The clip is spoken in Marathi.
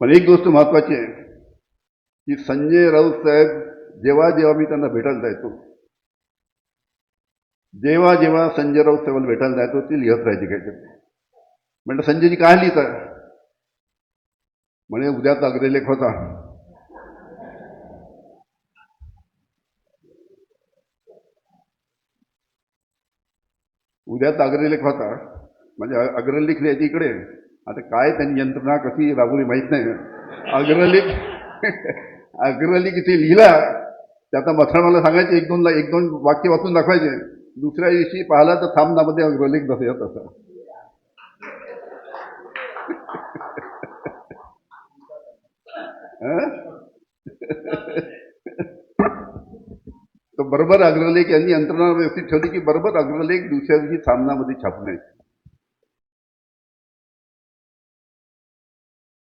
पण एक गोष्ट महत्वाची आहे की संजय राऊत साहेब जेव्हा जेव्हा मी त्यांना भेटायला जायचो जेव्हा जेव्हा संजय राऊत साहेबांना भेटायला जायचो ते लिहत राहायचे काहीतरी. म्हणलं संजयजी काय लिहिता म्हणे उद्याचा अग्रलेख होता. उद्याचा अग्रलेख होता. म्हणजे अग्रलेख लिहायची इकडे. आता काय त्यांनी यंत्रणा कशी राबवली माहीत नाही अग्रलेख अग्रलेख इथे लिहिला त्याचा मथळ मला सांगायचे एक दोन एक दोन वाक्य वाचून दाखवायचे दुसऱ्या दिवशी पाहिला तर थांबनामध्ये अग्रलेख बसत तसा तर बरोबर अग्रलेख यांनी यंत्रणा व्यवस्थित ठेवली की बरोबर अग्रलेख दुसऱ्या दिवशी सामनामध्ये छापणे